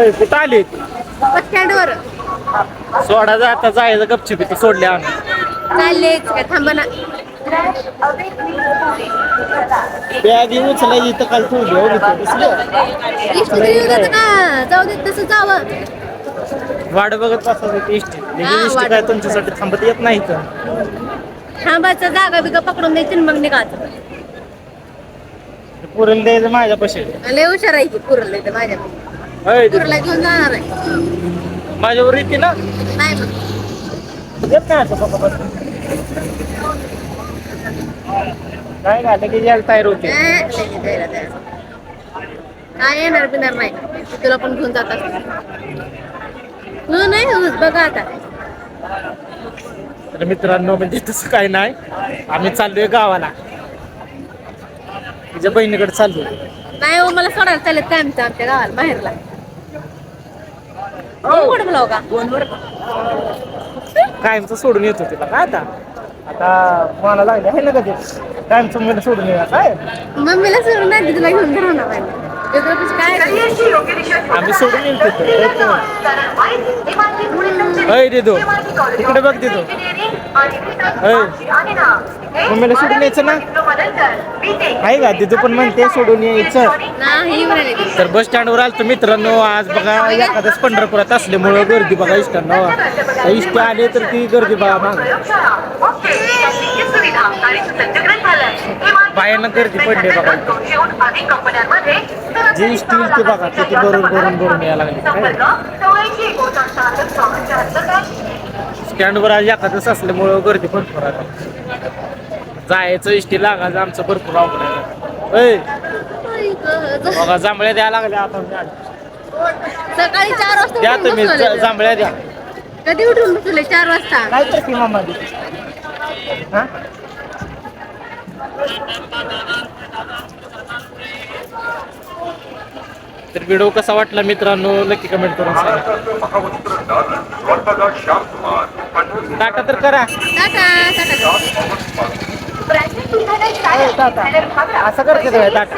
होय कुठं आली? बस स्टँडवर सोडा जाता जायचं गपचिप इथं सोडले आम्ही. चाललेच काय थांबा ना. बॅग उचलायची इथं काल ठेवली हो इथं दिसलं इष्ट तरी येऊ देतं का? जाऊ देत तसं जावं. वाट बघत बसा इष्टी. हा, इष्टी वाट काय बघत. तुमच्यासाठी थांबत येत नाही तर थांबायचं जागा बिगा पकडून द्यायची आणि मग निघायचं पुरण द्यायचं माझ्या पैसे लय हुशार आहे की पुरलं तर माझ्या पुरला घेऊन जाणार आहे. माझ्यावर येते ना? नाही मग येत नाही असं पप्पा काय झालं की यायला तयार होते. ए, त्याची तयारी आहे. काय येणार बिणार नाही तुला पण घेऊन जात असते. तू नाही होत बघा आता. तर मित्रांनो म्हणजे तसं काय नाही. आम्ही चाललोय गावाला. तिच्या बहिणीकडे चाललोय. नाही हो मला सोडायला चालत काय आमच्या आमच्या गावाला बाहेरला. का? कायमचं सोडून येतो तिला काय आता? आता मला लागले आहे ना कधी? कायमचं मला सोडून येणार काय? मम्मीला सोडून नाही तुला घेऊन काय? आम्ही सोडून येईल तिथं तिकडे बघ दिदो मम्मीला सोडून यायचं ना? आहे का? दिदू पण म्हणते सोडून यायचं. तर बस स्टँडवर आलतो मित्रांनो आज बघा एखाद्याच पंढरपुरात असल्यामुळं गर्दी बघा इष्टांना. इष्ट आले तर ती गर्दी बघा माग. बायांना गर्दी पडली बघा. जे इष्ट ते बघा किती भरून भरून भरून यायला लागले. स्टँडवर आज एखादंच असल्यामुळं गर्दी भरपूर आहे. जायचं इष्टी लागायचं आमचं भरपूर अवघड आहे. बघा जांभळ्या द्यायला लागल्या आता. मी आलो. सकाळी चार वाजता द्या उठून तुम्ही बसवलेलं. जांभळ्या द्या. कधी उठून बसले चार वाजता. काय तर की मामा दे. हा? तर व्हिडिओ कसा वाटला मित्रांनो? नक्की कमेंट करून सांगा. टाटा तर करा. टाटा असं करते का टाटा.